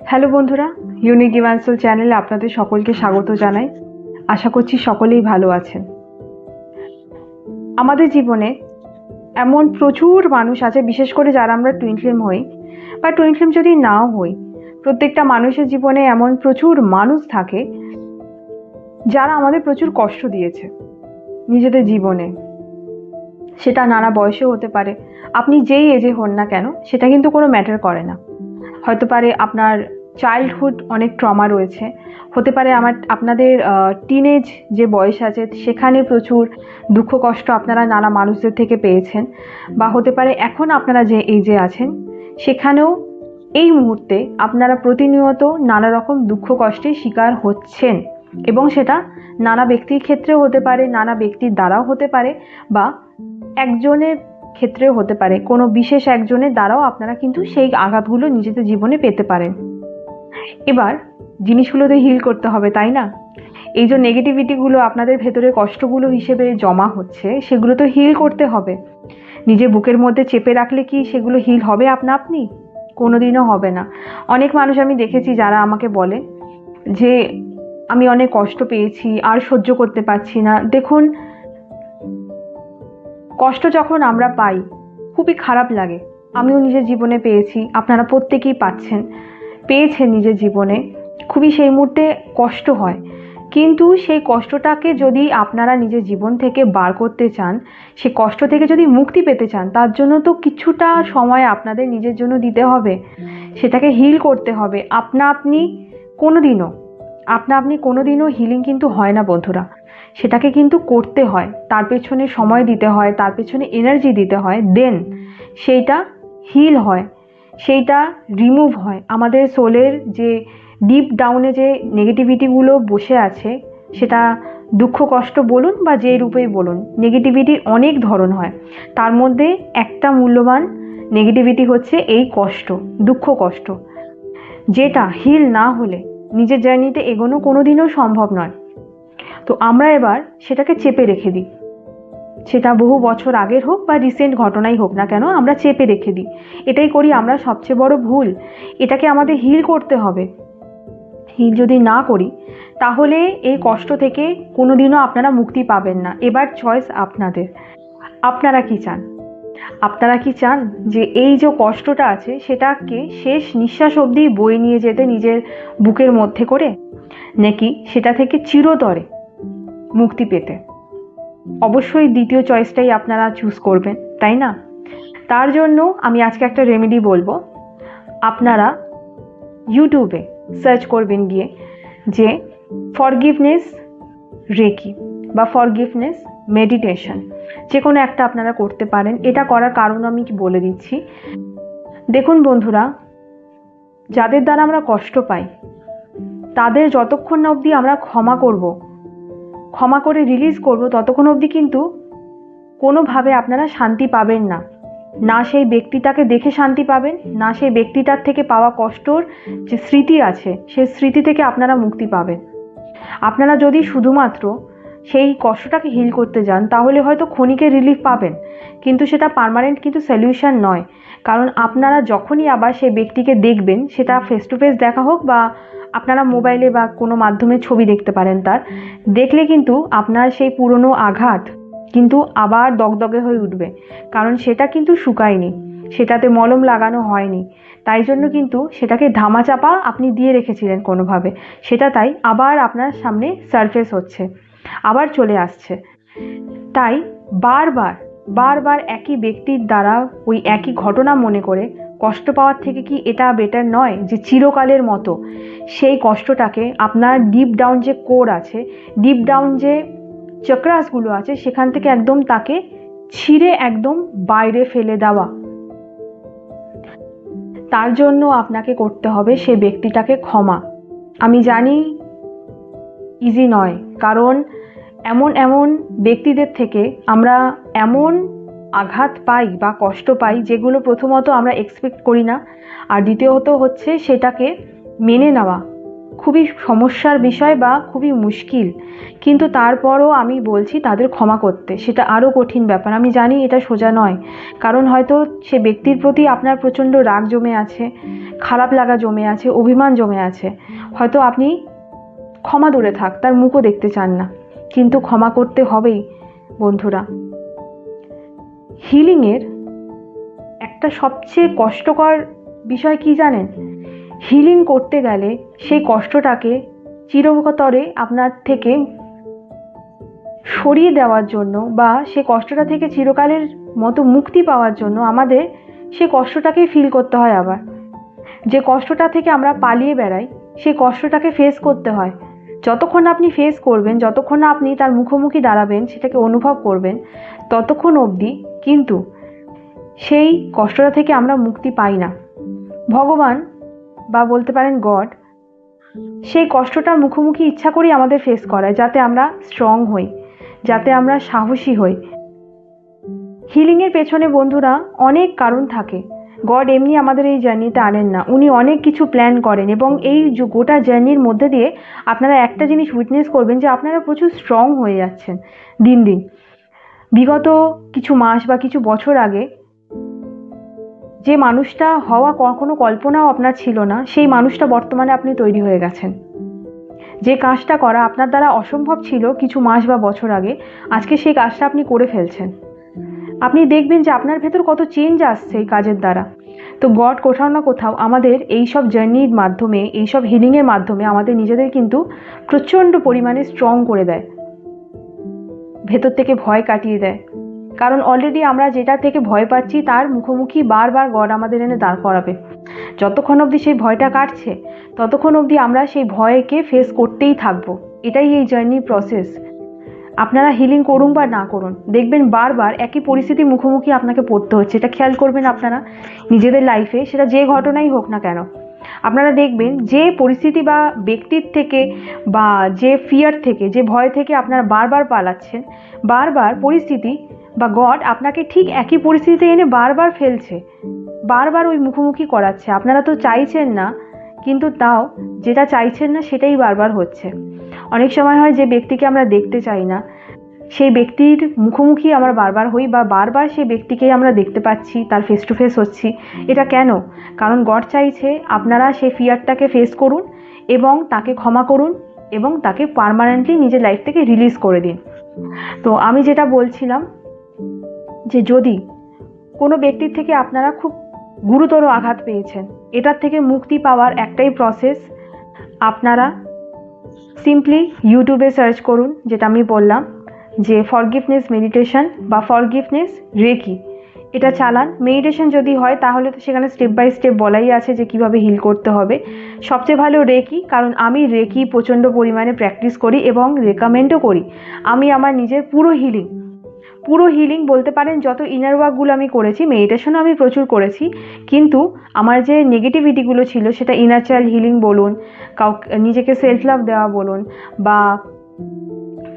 Hello বন্ধুরা unique ডিভান্সল চ্যানেলে আপনাদের সকলকে স্বাগত জানাই। আশা করছি সকলেই ভালো আছেন। আমাদের জীবনে এমন প্রচুর মানুষ আছে, বিশেষ করে যারা আমরা টুইন ফিল্ম হই বা টুইন ফিল্ম যদি নাও হই, প্রত্যেকটা মানুষের জীবনে এমন প্রচুর মানুষ থাকে যারা আমাদের প্রচুর কষ্ট দিয়েছে নিজেদের জীবনে। সেটা নানা বয়সেও হতে পারে। আপনি যেই এজে হন না কেন, সেটা কিন্তু কোনো ম্যাটার করে না। হতে পারে আপনার চাইল্ডহুড অনেক ট্রমা রয়েছে। হতে পারে আমার, আপনাদের টিনেজ যে বয়স আছে, সেখানে প্রচুর দুঃখ কষ্ট আপনারা নানা মানুষদের থেকে পেয়েছেন। বা হতে পারে এখন আপনারা যে, এই যে আছেন, সেখানেও এই মুহূর্তে আপনারা প্রতিনিয়ত নানা রকম দুঃখ কষ্টের শিকার হচ্ছেন। এবং সেটা নানা ব্যক্তির ক্ষেত্রেও হতে পারে, নানা ব্যক্তির দ্বারাও হতে পারে, বা একজনের ক্ষেত্রেও হতে পারে। কোনো বিশেষ একজনের দ্বারাও আপনারা কিন্তু সেই আঘাতগুলো নিজেদের জীবনে পেতে পারেন। এবার জিনিসগুলো তো হিল করতে হবে, তাই না? এই যে নেগেটিভিটিগুলো আপনাদের ভেতরে কষ্টগুলো হিসেবে জমা হচ্ছে, সেগুলো তো হিল করতে হবে। নিজের বুকের মধ্যে চেপে রাখলে কি সেগুলো হিল হবে আপনা আপনি? কোনোদিনও হবে না। অনেক মানুষ আমি দেখেছি যারা আমাকে বলে যে, আমি অনেক কষ্ট পেয়েছি, আর সহ্য করতে পারছি না। দেখুন কষ্ট যখন আমরা পাই, খুবই খারাপ লাগে। আমিও নিজের জীবনে পেয়েছি, আপনারা প্রত্যেকেই পাচ্ছেন। পেয়েছেন নিজের জীবনে, খুবই সেই মুহূর্তে কষ্ট হয়। কিন্তু সেই কষ্টটাকে যদি আপনারা নিজের জীবন থেকে বার করতে চান সে কষ্ট থেকে যদি মুক্তি পেতে চান, তার জন্য তো কিছুটা সময় আপনাদের নিজের জন্য দিতে হবে। সেটাকে হিল করতে হবে। আপনা আপনি কোনো দিনও আপনা আপনি কোনো দিনও হিলিং কিন্তু হয় না বন্ধুরা। সেটাকে কিন্তু করতে হয়। তার পেছনে সময় দিতে হয়, তার পেছনে এনার্জি দিতে হয়। দেন সেইটা হিল হয়, সেইটা রিমুভ হয়। আমাদের সোলের যে ডিপ ডাউনে যে নেগেটিভিটিগুলো বসে আছে, সেটা দুঃখ, কষ্ট বলুন বা যে রূপেই বলুন নেগেটিভিটির অনেক ধরন হয়। তার মধ্যে একটা মূল্যবান নেগেটিভিটি হচ্ছে এই কষ্ট, দুঃখ, কষ্ট। যেটা হিল না হলে নিজের জার্নিতে এগোনো কোনো দিনও সম্ভব নয়। তো আমরা এবার সেটাকে চেপে রেখে দিই। সেটা বহু বছর আগের হোক বা রিসেন্ট ঘটনাই হোক না কেন, আমরা চেপে রেখে দিই। এটাই করি আমরা সবচেয়ে বড় ভুল। এটাকে আমাদের হিল করতে হবে। হিল যদি না করি, তাহলে এই কষ্ট থেকে কোনো দিনও আপনারা মুক্তি পাবেন না। এবার চয়েস আপনাদের। আপনারা কি চান? আপনারা কি চান যে এই যে কষ্টটা আছে, সেটাকে শেষ নিঃশ্বাস অবধি বয়ে নিয়ে যেতে নিজের বুকের মধ্যে করে? নাকি সেটা থেকে চিরতরে মুক্তি পেতে। অবশ্যই দ্বিতীয় চয়েসটাই আপনারা চুজ করবেন, তাই না? তার জন্য আমি আজকে একটা রেমেডি বলব। আপনারা ইউটিউবে সার্চ করবেন গিয়ে যে ফরগিভনেস রেকি বা ফরগিভনেস মেডিটেশন যে কোনো একটা আপনারা করতে পারেন। এটা করার কারণ আমি বলে দিচ্ছি। দেখুন বন্ধুরা, যাদের দ্বারা আমরা কষ্ট পাই, তাদের যতক্ষণ না অবধি আমরা ক্ষমা করব ক্ষমা করে রিলিজ করব ততক্ষণ অবধি কিন্তু কোনোভাবে আপনারা শান্তি পাবেন না। না সেই ব্যক্তিটাকে দেখে শান্তি পাবেন, না সেই ব্যক্তিটার থেকে পাওয়া কষ্টর যে স্মৃতি আছে, সেই স্মৃতি থেকে আপনারা মুক্তি পাবেন। আপনারা যদি শুধুমাত্র সেই কষ্টটাকে হিল করতে যান, তাহলে হয়তো ক্ষণিকের রিলিফ পাবেন। কিন্তু সেটা পারমানেন্ট কিন্তু সলিউশন নয়। কারণ আপনারা যখনই আবার সেই ব্যক্তিকে দেখবেন, সেটা ফেস টু ফেস দেখা হোক বা আপনারা মোবাইলে বা কোনো মাধ্যমে ছবি দেখতে পারেন তার। দেখলে কিন্তু আপনার সেই পুরনো আঘাত কিন্তু আবার দগদগে হয়ে উঠবে। কারণ সেটা কিন্তু শুকায়নি, সেটাতে মলম লাগানো হয়নি। তাই জন্য কিন্তু সেটাকে ধামাচাপা আপনি দিয়ে রেখেছিলেন কোনোভাবে। সেটা তাই আবার আপনার সামনে সারফেস হচ্ছে, আবার চলে আসছে। তাই বারবার বারবার একই ব্যক্তির দ্বারা ওই একই ঘটনা মনে করে, কষ্ট পাওয়ার থেকে কি এটা বেটার নয় যে চিরকালের মতো? সেই কষ্টটাকে আপনার ডিপ ডাউন যে কোর আছে ডিপ ডাউন যে চক্রাসগুলো আছে, সেখান থেকে একদম তাকে ছিঁড়ে একদম বাইরে ফেলে দেওয়া। তার জন্য আপনাকে করতে হবে সে ব্যক্তিটাকে ক্ষমা। আমি জানি ইজি নয়, কারণ এমন এমন ব্যক্তিদের থেকে আমরা এমন আঘাত পাই বা কষ্ট পাই যেগুলো প্রথমত আমরা এক্সপেক্ট করি না। আর দ্বিতীয়ত হচ্ছে সেটাকে মেনে নেওয়া খুবই সমস্যার বিষয় বা খুবই মুশকিল। কিন্তু তারপরও আমি বলছি তাদের ক্ষমা করতে। সেটা আরও কঠিন ব্যাপার। আমি জানি এটা সোজা নয়। কারণ হয়তো সে ব্যক্তির প্রতি আপনার প্রচণ্ড রাগ জমে আছে, খারাপ লাগা জমে আছে, অভিমান জমে আছে। হয়তো আপনি ক্ষমা দূরে থাক, তার মুখও দেখতে চান না। কিন্তু ক্ষমা করতে হবেই, বন্ধুরা। হিলিংয়ের একটা সবচেয়ে কষ্টকর বিষয় কি জানেন? হিলিং করতে গেলে সেই কষ্টটাকে চিরতরে আপনার থেকে সরিয়ে দেওয়ার জন্য বা সে কষ্টটা থেকে চিরকালের মতো মুক্তি পাওয়ার জন্য আমাদের সে কষ্টটাকেই ফিল করতে হয় আবার। যে কষ্টটা থেকে আমরা পালিয়ে বেড়াই, সেই কষ্টটাকে ফেস করতে হয়। যতক্ষণ আপনি ফেস করবেন, যতক্ষণ না আপনি তার মুখোমুখি দাঁড়াবেন, সেটাকে অনুভব করবেন, ততক্ষণ অবধি কিন্তু সেই কষ্টটা থেকে আমরা মুক্তি পাই না। ভগবান বা বলতে পারেন গড সেই কষ্টটার মুখোমুখি ইচ্ছা করেই আমাদের ফেস করায়, যাতে আমরা স্ট্রং হই, যাতে আমরা সাহসী হই। হিলিংয়ের পেছনে বন্ধুরা অনেক কারণ থাকে। গড এমনি আমাদের এই জার্নিতে আনেন না। উনি অনেক কিছু প্ল্যান করেন এবং এই গোটা জার্নির মধ্যে দিয়ে আপনারা একটা জিনিস উইটনেস করবেন যে আপনারা প্রচুর স্ট্রং হয়ে যাচ্ছেন দিন দিন। বিগত কিছু মাস বা কিছু বছর আগে যে মানুষটা হওয়া কখনো কল্পনাও আপনার ছিল না, সেই মানুষটা বর্তমানে আপনি তৈরি হয়ে গেছেন। যে কাজটা করা আপনার দ্বারা অসম্ভব ছিল কিছু মাস বা বছর আগে, আজকে সেই কাজটা আপনি করে ফেলছেন। আপনি দেখবেন যে আপনার ভেতর কত চেঞ্জ আসছে এই কাজের দ্বারা। তো গড কোথাও না কোথাও আমাদের এই সব জার্নির মাধ্যমে, এই সব হিলিংয়ের মাধ্যমে আমাদের নিজেদের কিন্তু প্রচণ্ড পরিমাণে স্ট্রং করে দেয়। ভেতর থেকে ভয় কাটিয়ে দেয়। কারণ অলরেডি আমরা যেটা থেকে ভয় পাচ্ছি, তার মুখোমুখি বারবার গড আমাদের এনে দাঁড় করাবে। যতক্ষণ অবধি সেই ভয়টা কাটছে, ততক্ষণ অবধি আমরা সেই ভয়কে ফেস করতেই থাকব। এটাই এই জার্নির প্রসেস আপনারা হিলিং করুন বা না করুন, দেখবেন বারবার একই পরিস্থিতির মুখোমুখি আপনাকে পড়তে হচ্ছে। এটা খেয়াল করবেন আপনারা নিজেদের লাইফে সেটা যে ঘটনাই হোক না কেন। আপনারা দেখবেন যে পরিস্থিতি বা ব্যক্তির থেকে বা যে ফিয়ার থেকে, যে ভয় থেকে আপনারা বারবার পালাচ্ছেন, বারবার পরিস্থিতি বা গড আপনাকে ঠিক একই পরিস্থিতিতে এনে বারবার ফেলছে, বারবার ওই মুখোমুখি করাচ্ছে। আপনারা তো চাইছেন না কিন্তু তাও যেটা চাইছেন না সেটাই বারবার হচ্ছে। অনেক সময় হয় যে ব্যক্তিকে আমরা দেখতে চাই না, সেই ব্যক্তির মুখোমুখি আমরা বারবার হই বা বারবার সেই ব্যক্তিকেই আমরা দেখতে পাচ্ছি, তার ফেস টু ফেস হচ্ছি। এটা কেন? কারণ গড চাইছে আপনারা সেই ফিয়ারটাকে ফেস করুন এবং তাকে ক্ষমা করুন এবং তাকে পারমানেন্টলি নিজের লাইফ থেকে রিলিজ করে দিন। তো আমি যেটা বলছিলাম যে যদি কোনো ব্যক্তির থেকে আপনারা খুব গুরুতর আঘাত পেয়েছেন। এটার থেকে মুক্তি পাওয়ার একটাই প্রসেস আপনারা সিম্পলি ইউটিউবে সার্চ করুন, যেটা আমি বললাম, যে ফরগিভনেস মেডিটেশন বা ফরগিভনেস রেকি এটা চালান। মেডিটেশন যদি হয়, তাহলে তো সেখানে স্টেপ বাই স্টেপ বলাই আছে যে কীভাবে হিল করতে হবে। সবচেয়ে ভালো রেকি কারণ আমি রেকি প্রচণ্ড পরিমাণে প্র্যাকটিস করি এবং রেকমেন্ডও করি। আমি আমার নিজের পুরো হিলিং পুরো হিলিং বলতে পারেন, যত ইনার ওয়ার্কগুলো আমি করেছি মেডিটেশনও আমি প্রচুর করেছি। কিন্তু আমার যে নেগেটিভিটিগুলো ছিল, সেটা ইনার চাইল্ড হিলিং বলুন, কাউকে, নিজেকে সেলফ লাভ দেওয়া বলুন, বা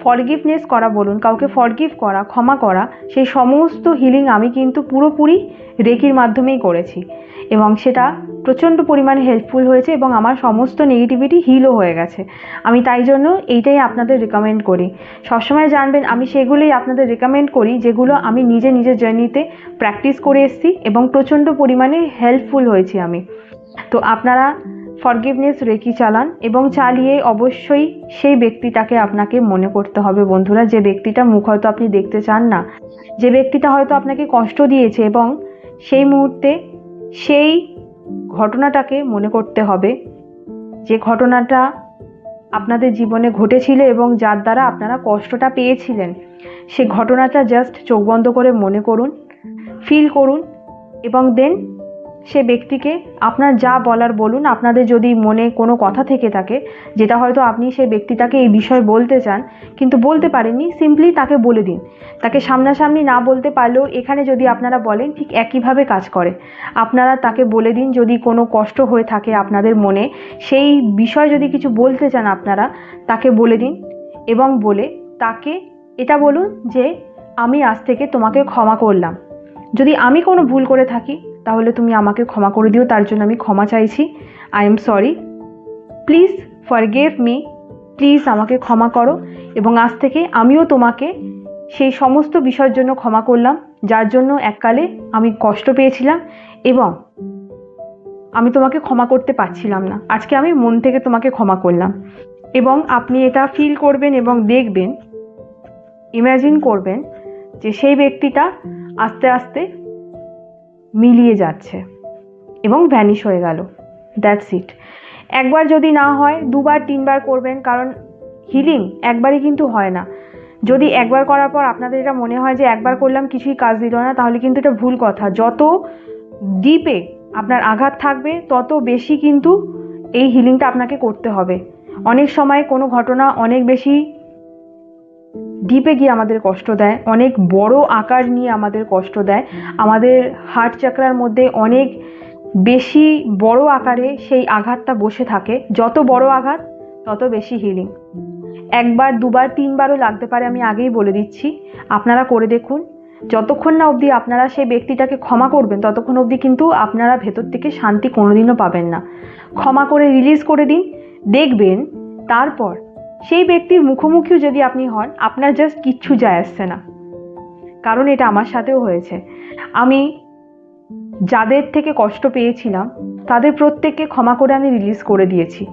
ফরগিভনেস করা বলুন, কাউকে ফরগিভ করা, ক্ষমা করা, সেই সমস্ত হিলিং আমি কিন্তু পুরোপুরি রেকির মাধ্যমেই করেছি। এবং সেটা প্রচণ্ড পরিমাণে হেল্পফুল হয়েছে এবং আমার সমস্ত নেগেটিভিটি হিলও হয়ে গেছে। আমি তাই জন্য এইটাই আপনাদের রেকমেন্ড করি। সবসময় জানবেন, আমি সেগুলোই আপনাদের রেকমেন্ড করি, যেগুলো আমি নিজে নিজের জার্নিতে প্র্যাকটিস করে এসেছি এবং প্রচণ্ড পরিমাণে হেল্পফুল হয়েছি আমি। তো আপনারা ফরগিভনেস রেকি চালান এবং চালিয়ে অবশ্যই সেই ব্যক্তিটাকে আপনাকে মনে করতে হবে বন্ধুরা। যে ব্যক্তিটা মুখ হয়তো আপনি দেখতে চান না, যে ব্যক্তিটা হয়তো আপনাকে কষ্ট দিয়েছে এবং সেই মুহূর্তে সেই ঘটনাটাকে মনে করতে হবে। যে ঘটনাটা আপনাদের জীবনে ঘটেছিল এবং যার দ্বারা আপনারা কষ্টটা পেয়েছিলেন, সে ঘটনাটা জাস্ট চোখ বন্ধ করে মনে করুন ফিল করুন এবং দেন সে ব্যক্তিকে আপনার যা বলার বলুন, আপনাদের যদি মনে কোনো কথা থেকে থাকে, যেটা হয়তো আপনি সেই ব্যক্তিটাকে এই বিষয় বলতে চান, কিন্তু বলতে পারেননি সিম্পলি তাকে বলে দিন। তাকে সামনাসামনি না বলতে পারলেও এখানে যদি আপনারা বলেন, ঠিক একইভাবে কাজ করে। আপনারা তাকে বলে দিন, যদি কোনো কষ্ট হয়ে থাকে আপনাদের মনে, সেই বিষয় যদি কিছু বলতে চান আপনারা, তাকে বলে দিন এবং বলে তাকে এটা বলুন যে, আমি আজ থেকে তোমাকে ক্ষমা করলাম। যদি আমি কোনো ভুল করে থাকি তাহলে তুমি আমাকে ক্ষমা করে দিও, তার জন্য আমি ক্ষমা চাইছি। I am sorry please forgive me please আমাকে ক্ষমা করো এবং আজ থেকে আমিও তোমাকে সেই সমস্ত বিষয়ের জন্য ক্ষমা করলাম, যার জন্য এককালে আমি কষ্ট পেয়েছিলাম এবং আমি তোমাকে ক্ষমা করতে পারছিলাম না। আজকে আমি মন থেকে তোমাকে ক্ষমা করলাম এবং আপনি এটা ফিল করবেন এবং দেখবেন ইমাজিন করবেন যে সেই ব্যক্তিটা আস্তে আস্তে মিলিয়ে যাচ্ছে এবং ভ্যানিশ হয়ে গেল। দ্যাটস ইট একবার যদি না হয়, দুবার, তিনবার করবেন, কারণ হিলিং একবারই কিন্তু হয় না। যদি একবার করার পর আপনাদের এটা মনে হয় যে একবার করলাম, কিছুই কাজ দিল না, তাহলে কিন্তু এটা ভুল কথা। যত ডিপে আপনার আঘাত থাকবে, তত বেশি কিন্তু এই হিলিংটা আপনাকে করতে হবে। অনেক সময় কোনো ঘটনা অনেক বেশি ডিপে গিয়ে আমাদের কষ্ট দেয়, অনেক বড় আকার নিয়ে আমাদের কষ্ট দেয়। আমাদের হার্ট চাকরার মধ্যে অনেক বেশি বড় আকারে সেই আঘাতটা বসে থাকে। যত বড় আঘাত, তত বেশি হিলিং একবার, দুবার, তিনবারও লাগতে পারে, আমি আগেই বলে দিচ্ছি। আপনারা করে দেখুন। যতক্ষণ না অবধি আপনারা সেই ব্যক্তিটাকে ক্ষমা করবেন, ততক্ষণ অবধি কিন্তু আপনারা ভেতর থেকে শান্তি কোনোদিনও পাবেন না। ক্ষমা করে রিলিজ করে দিন, দেখবেন, তারপর সেই ব্যক্তির মুখোমুখিও যদি আপনি হন, আপনার জাস্ট কিচ্ছু যায় আসছে না। কারণ এটা আমার সাথেও হয়েছে। আমি যাদের থেকে কষ্ট পেয়েছিলাম, তাদের প্রত্যেককে ক্ষমা করে আমি রিলিজ করে দিয়েছি।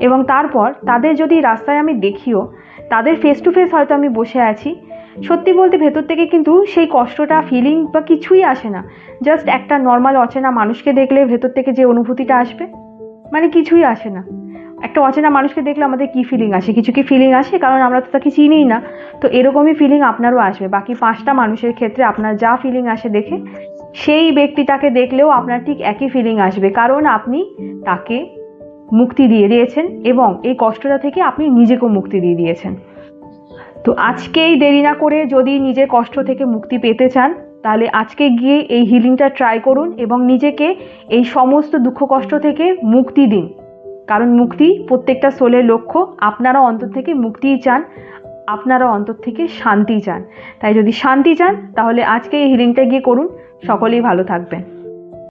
এবং তারপর তাদের যদি রাস্তায় আমি দেখিও, তাদের ফেস টু ফেস হয়তো আমি বসে আছি। সত্যি বলতে ভেতর থেকে কিন্তু সেই কষ্টটা ফিলিং বা কিছুই আসে না। জাস্ট একটা নর্মাল অচেনা মানুষকে দেখলে ভেতর থেকে যে অনুভূতিটা আসবে মানে কিছুই আসে না। একটা অচেনা মানুষকে দেখলে আমাদের কি ফিলিং আসে? কিছু কি ফিলিং আসে? কারণ আমরা তো তাকে চিনিই না। তো এরকমই ফিলিং আপনারও আসবে। বাকি পাঁচটা মানুষের ক্ষেত্রে আপনার যা ফিলিং আসে দেখে, সেই ব্যক্তিটাকে দেখলেও আপনার ঠিক একই ফিলিং আসবে। কারণ আপনি তাকে মুক্তি দিয়ে দিয়েছেন এবং এই কষ্টটা থেকে আপনি নিজেকেও মুক্তি দিয়ে দিয়েছেন। তো আজকেই দেরি না করে যদি নিজের কষ্ট থেকে মুক্তি পেতে চান, তাহলে আজকে গিয়ে এই হিলিংটা ট্রাই করুন এবং নিজেকে এই সমস্ত দুঃখ কষ্ট থেকে মুক্তি দিন। কারণ মুক্তি প্রত্যেকটা সোলের লক্ষ্য। আপনারা অন্তর থেকে মুক্তিই চান আপনারা অন্তর থেকে শান্তি চান। তাই যদি শান্তি চান, তাহলে আজকে এই হিলিংটা গিয়ে করুন। সকলেই ভালো থাকবেন।